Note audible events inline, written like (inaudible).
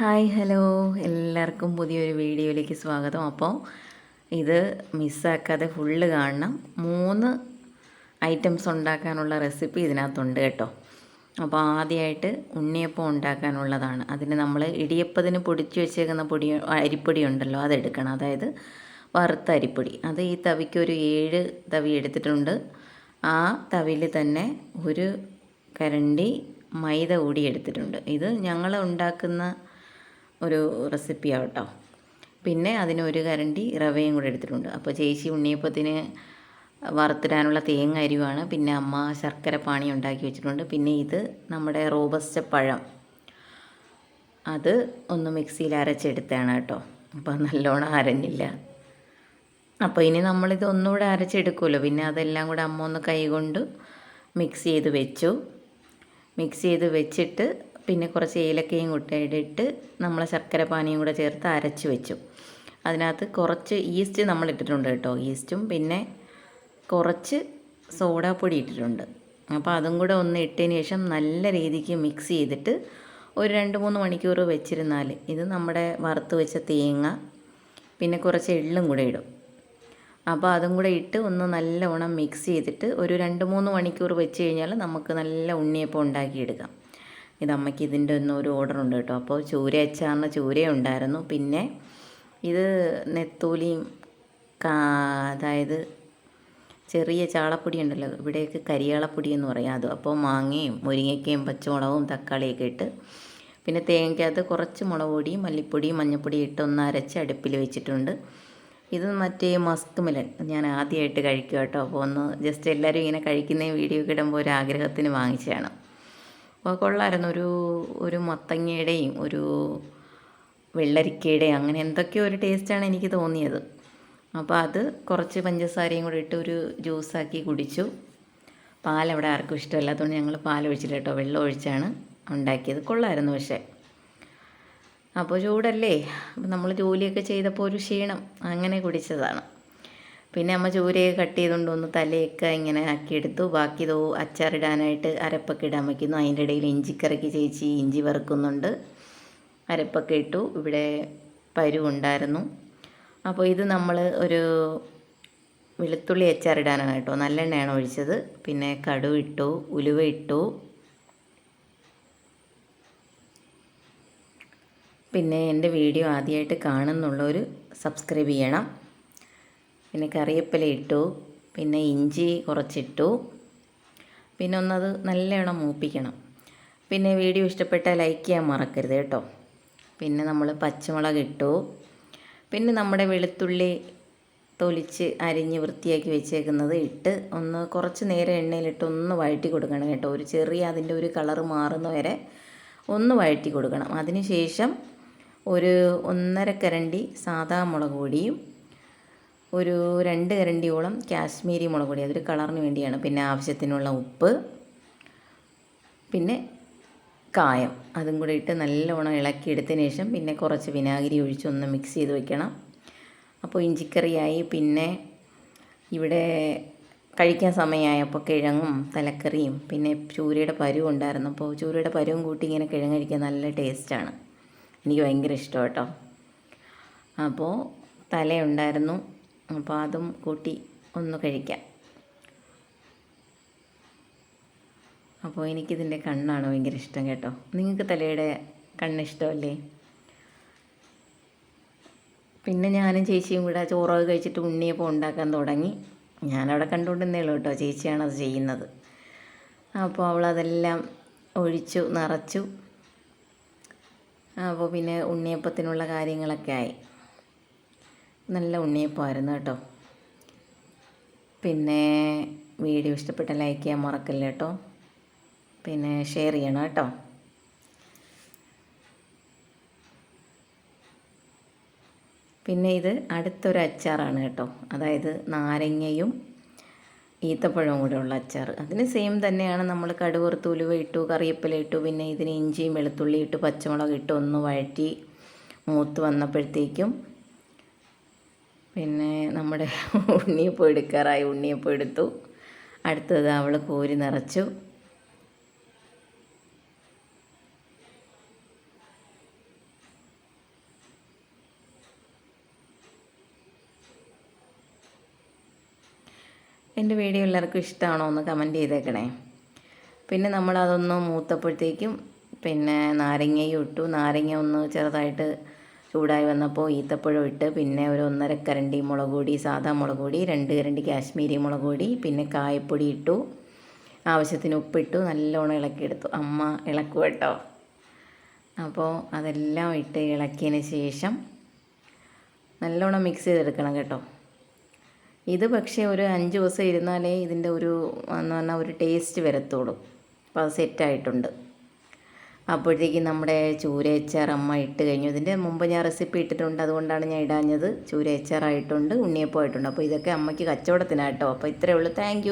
Hi hello. എല്ലാവർക്കും പുതിയൊരു വീഡിയോയിലേക്ക് സ്വാഗതം. അപ്പോൾ ഇത് മിസ്സാക്കാതെ ഫുള്ള് കാണണം. മൂന്ന് ഐറ്റംസ് ഉണ്ടാക്കാനുള്ള റെസിപ്പി ഇതിനകത്തുണ്ട് കേട്ടോ. അപ്പോൾ ആദ്യമായിട്ട് ഉണ്ണിയപ്പം ഉണ്ടാക്കാനുള്ളതാണ്. അതിന് നമ്മൾ ഇടിയപ്പത്തിന് പൊടിച്ച് വെച്ചേക്കുന്ന പൊടി അരിപ്പൊടി ഉണ്ടല്ലോ അതെടുക്കണം. അതായത് വറുത്ത അരിപ്പൊടി. അത് ഈ തവിക്ക് ഒരു ഏഴ് തവി എടുത്തിട്ടുണ്ട്. ആ തവിയിൽ തന്നെ ഒരു കരണ്ടി മൈദ കൂടി എടുത്തിട്ടുണ്ട്. ഇത് ഞങ്ങൾ ഉണ്ടാക്കുന്ന ഒരു റെസിപ്പിയാണ് കേട്ടോ പിന്നെ അതിന് ഒരു കരണ്ടി റവയും കൂടെ എടുത്തിട്ടുണ്ട്. അപ്പോൾ ചേച്ചി ഉണ്ണിയപ്പത്തിന് വറുത്തിടാനുള്ള തേങ്ങ അരിവാണ്. പിന്നെ അമ്മ ശർക്കര പാണി ഉണ്ടാക്കി വെച്ചിട്ടുണ്ട്. പിന്നെ ഇത് നമ്മുടെ റോബസ്റ്റ പഴം. അത് ഒന്ന് മിക്സിയിൽ അരച്ചെടുത്താണ് കേട്ടോ. അപ്പോൾ നല്ലോണം അരഞ്ഞില്ല. അപ്പോൾ ഇനി നമ്മളിത് ഒന്നുകൂടെ അരച്ചെടുക്കുമല്ലോ. പിന്നെ അതെല്ലാം കൂടെ അമ്മ ഒന്ന് കൈകൊണ്ട് മിക്സ് ചെയ്ത് വെച്ചു. മിക്സ് ചെയ്ത് വെച്ചിട്ട് പിന്നെ കുറച്ച് ഏലക്കയും കൂട്ടിയിട്ട് നമ്മൾ ശർക്കര പാനിയും കൂടെ ചേർത്ത് അരച്ച് വെച്ചു. അതിനകത്ത് കുറച്ച് ഈസ്റ്റ് നമ്മൾ ഇട്ടിട്ടുണ്ട് കേട്ടോ ഈസ്റ്റും പിന്നെ കുറച്ച് സോഡാപ്പൊടി ഇട്ടിട്ടുണ്ട്. അപ്പോൾ അതും കൂടെ ഒന്ന് ഇട്ടതിന് ശേഷം നല്ല രീതിക്ക് മിക്സ് ചെയ്തിട്ട് ഒരു രണ്ട് മൂന്ന് മണിക്കൂർ വെച്ചിരുന്നാൽ ഇത് നമ്മുടെ വറുത്ത് വെച്ച തേങ്ങ പിന്നെ കുറച്ച് എള്ളും കൂടെ ഇടും. അപ്പോൾ അതും കൂടെ ഇട്ട് ഒന്ന് നല്ലവണ്ണം മിക്സ് ചെയ്തിട്ട് ഒരു രണ്ട് മൂന്ന് മണിക്കൂർ വെച്ച് കഴിഞ്ഞാൽ നമുക്ക് നല്ല ഉണ്ണിയപ്പം ഉണ്ടാക്കിയെടുക്കാം. ഇത് അമ്മയ്ക്ക് ഇതിന്റെ ഒന്നും ഒരു ഓർഡർ ഉണ്ട് കേട്ടോ. അപ്പോൾ ചൂര അച്ചാറിന് ചൂര ഉണ്ടായിരുന്നു. പിന്നെ ഇത് നെത്തോലിയും അതായത് ചെറിയ ചാളപ്പൊടി ഉണ്ടല്ലോ. ഇവിടേക്ക് കരിയാളപ്പൊടി എന്ന് പറയും അത്. അപ്പോൾ മാങ്ങയും മുരിങ്ങയ്ക്കയും പച്ചമുളകും തക്കാളിയൊക്കെ ഇട്ട് പിന്നെ തേങ്ങയ്ക്കകത്ത് കുറച്ച് മുളക് പൊടി മല്ലിപ്പൊടിയും മഞ്ഞൾപ്പൊടി ഇട്ട് ഒന്ന് അരച്ച് അടുപ്പിൽ വെച്ചിട്ടുണ്ട്. ഇത് മറ്റേ മസ്ക് മിലൻ ഞാൻ ആദ്യമായിട്ട് കഴിക്കുക കേട്ടോ. അപ്പോൾ ഒന്ന് ജസ്റ്റ് എല്ലാവരും ഇങ്ങനെ കഴിക്കുന്ന വീഡിയോ ഒക്കെ ഇടുമ്പോൾ ഒരു ആഗ്രഹത്തിന് വാങ്ങിച്ചതാണ്. കൊള്ളായിരുന്നു. ഒരു ഒരു മത്തങ്ങയുടെയും ഒരു വെള്ളരിക്കയുടെയും അങ്ങനെ എന്തൊക്കെയോ ഒരു ടേസ്റ്റാണ് എനിക്ക് തോന്നിയത്. അപ്പോൾ അത് കുറച്ച് പഞ്ചസാരയും കൂടി ഇട്ട് ഒരു ജ്യൂസാക്കി കുടിച്ചു. പാലവിടെ ആർക്കും ഇഷ്ടമല്ലാത്തതുകൊണ്ട് ഞങ്ങൾ പാൽ ഒഴിച്ചില്ല കേട്ടോ. വെള്ളം ഒഴിച്ചാണ് ഉണ്ടാക്കിയത്. കൊള്ളായിരുന്നു പക്ഷേ. അപ്പോൾ ചൂടല്ലേ? നമ്മൾ ജോലിയൊക്കെ ചെയ്തപ്പോൾ ഒരു ക്ഷീണം. അങ്ങനെ കുടിച്ചതാണ്. പിന്നെ അമ്മ ചൂരയൊക്കെ കട്ട് ചെയ്തുകൊണ്ട് ഒന്ന് തലയൊക്കെ ഇങ്ങനെ ആക്കിയെടുത്തു. ബാക്കി ഇതോ അച്ചാറിടാനായിട്ട് അരപ്പൊക്കെ ഇടാൻ വയ്ക്കുന്നു. അതിന്റെ ഇടയിൽ ഇഞ്ചിക്കറിക്ക് ചേച്ചി ഇഞ്ചി വറുക്കുന്നുണ്ട്. അരപ്പൊക്കെ ഇട്ടു. ഇവിടെ പരു ഉണ്ടായിരുന്നു. അപ്പോൾ ഇത് നമ്മൾ ഒരു വെളുത്തുള്ളി അച്ചാറിടാനാണ് കേട്ടോ. നല്ലെണ്ണയാണ് ഒഴിച്ചത്. പിന്നെ കടുവ് ഇട്ടു ഉലുവ ഇട്ടു. പിന്നെ എന്റെ വീഡിയോ ആദ്യമായിട്ട് കാണുന്നുള്ളവർ സബ്സ്ക്രൈബ് ചെയ്യണം. പിന്നെ കറിവേപ്പില ഇട്ടു. പിന്നെ ഇഞ്ചി കുറച്ചിട്ടു. പിന്നെ ഒന്നത് നല്ലവണ്ണം മൂപ്പിക്കണം. പിന്നെ വീഡിയോ ഇഷ്ടപ്പെട്ടാൽ ലൈക്ക് ചെയ്യാൻ മറക്കരുത് കേട്ടോ. പിന്നെ നമ്മൾ പച്ചമുളക് ഇട്ടു. പിന്നെ നമ്മുടെ വെളുത്തുള്ളി തൊലിച്ച് അരിഞ്ഞ് വൃത്തിയാക്കി വെച്ചേക്കുന്നത് ഇട്ട് ഒന്ന് കുറച്ച് നേരം എണ്ണയിലിട്ട് ഒന്ന് വഴറ്റി കൊടുക്കണം കേട്ടോ. ഒരു ചെറിയ അതിന്റെ ഒരു കളറ് മാറുന്ന വരെ ഒന്ന് വഴറ്റി കൊടുക്കണം. അതിന് ശേഷം ഒരു ഒന്നര കരണ്ടി സാധാ മുളക് പൊടിയും ഒരു രണ്ട് കരണ്ടിയോളം കാശ്മീരി മുളക് പൊടി. അതൊരു കളറിന് വേണ്ടിയാണ്. പിന്നെ ആവശ്യത്തിനുള്ള ഉപ്പ്. പിന്നെ കായം. അതും കൂടെ ഇട്ട് നല്ലവണ്ണം ഇളക്കിയെടുത്തതിന് ശേഷം പിന്നെ കുറച്ച് വിനാഗിരി ഒഴിച്ച് ഒന്ന് മിക്സ് ചെയ്ത് വെക്കണം. അപ്പോൾ ഇഞ്ചിക്കറിയായി. പിന്നെ ഇവിടെ കഴിക്കാൻ സമയമായപ്പോൾ കിഴങ്ങും തലക്കറിയും. പിന്നെ ചൂരയുടെ പരുവും ഉണ്ടായിരുന്നു. അപ്പോൾ ചൂരയുടെ പരുവും കൂട്ടി ഇങ്ങനെ കിഴങ്ങ് കഴിക്കാൻ നല്ല ടേസ്റ്റാണ് എനിക്ക് ഭയങ്കര ഇഷ്ടം കേട്ടോ. അപ്പോൾ തലയുണ്ടായിരുന്നു. അപ്പോൾ അതും കൂട്ടി ഒന്ന് കഴിക്കാം. അപ്പോൾ എനിക്കിതിന്റെ കണ്ണാണ് ഭയങ്കര ഇഷ്ടം കേട്ടോ. നിങ്ങൾക്ക് തലയുടെ കണ്ണ് ഇഷ്ടമല്ലേ? പിന്നെ ഞാനും ചേച്ചിയും കൂടെ ചോറൊക്കെ കഴിച്ചിട്ട് ഉണ്ണിയപ്പം ഉണ്ടാക്കാൻ തുടങ്ങി. ഞാനവിടെ കണ്ടുകൊണ്ടിരുന്നേ ഉള്ളൂ കേട്ടോ ചേച്ചിയാണ് അത് ചെയ്യുന്നത്. അപ്പോൾ അവളതെല്ലാം ഒഴിച്ചു നിറച്ചു. അപ്പോൾ പിന്നെ ഉണ്ണിയപ്പത്തിനുള്ള കാര്യങ്ങളൊക്കെ ആയി. നല്ല ഉണ്ണിയപ്പമായിരുന്നു കേട്ടോ. പിന്നെ വീഡിയോ ഇഷ്ടപ്പെട്ട ലൈക്ക് ചെയ്യാൻ മറക്കല്ല കേട്ടോ. പിന്നെ ഷെയർ ചെയ്യണം കേട്ടോ. പിന്നെ ഇത് അടുത്തൊരു അച്ചാറാണ് കേട്ടോ. അതായത് നാരങ്ങയും ഈത്തപ്പഴവും കൂടെ ഉള്ള അച്ചാർ അതിന് സെയിം തന്നെയാണ് നമ്മൾ കടുവറുത്ത് ഉലുവ ഇട്ടു കറിവേപ്പില ഇട്ടു പിന്നെ ഇതിന് ഇഞ്ചിയും വെളുത്തുള്ളി ഇട്ട് പച്ചമുളക് ഇട്ട് ഒന്ന് വഴറ്റി മൂത്ത് വന്നപ്പോഴത്തേക്കും പിന്നെ നമ്മുടെ (laughs) ഉണ്ണിയപ്പം എടുക്കാറായി. ഉണ്ണിയപ്പം എടുത്തു. അടുത്തത് അവൾ കോരി നിറച്ചു. എന്റെ വീഡിയോ എല്ലാവർക്കും ഇഷ്ടമാണോ ഒന്ന് കമന്റ് ചെയ്തേക്കണേ. പിന്നെ നമ്മളതൊന്ന് മൂത്തപ്പോഴത്തേക്കും പിന്നെ നാരങ്ങയും ഇട്ടു. നാരങ്ങ ഒന്ന് ചെറുതായിട്ട് ചൂടായി വന്നപ്പോൾ ഈത്തപ്പഴം ഇട്ട് പിന്നെ ഒരു ഒന്നര കരണ്ടി മുളക് സാധാ മുളക് പൊടി രണ്ട് കരണ്ടി കാശ്മീരി മുളക് പിന്നെ കായപ്പൊടി ഇട്ടു. ആവശ്യത്തിന് ഉപ്പിട്ടു. നല്ലോണം ഇളക്കിയെടുത്തു. അമ്മ ഇളക്കും കേട്ടോ. അപ്പോൾ അതെല്ലാം ഇട്ട് ഇളക്കിയതിന് ശേഷം നല്ലോണം മിക്സ് ചെയ്തെടുക്കണം കേട്ടോ. ഇത് പക്ഷേ ഒരു അഞ്ച് ദിവസം ഇരുന്നാലേ ഇതിന്റെ ഒരു എന്ന് പറഞ്ഞാൽ ഒരു ടേസ്റ്റ് വരത്തുള്ളൂ. അപ്പോൾ അത് സെറ്റായിട്ടുണ്ട് അപ്പോഴത്തേക്കും നമ്മുടെ ചൂരയച്ചാറമ്മ ഇട്ട് കഴിഞ്ഞു. ഇതിന്റെ മുമ്പ് ഞാൻ റെസിപ്പി ഇട്ടിട്ടുണ്ട്. അതുകൊണ്ടാണ് ഞാൻ ഇടാഞ്ഞത്. ചൂരയച്ചാറായിട്ടുണ്ട് ഉണ്ണിയപ്പം ആയിട്ടുണ്ട്. അപ്പോൾ ഇതൊക്കെ അമ്മയ്ക്ക് കച്ചവടത്തിനാട്ടോ. അപ്പോൾ ഇത്രയേ ഉള്ളൂ. താങ്ക്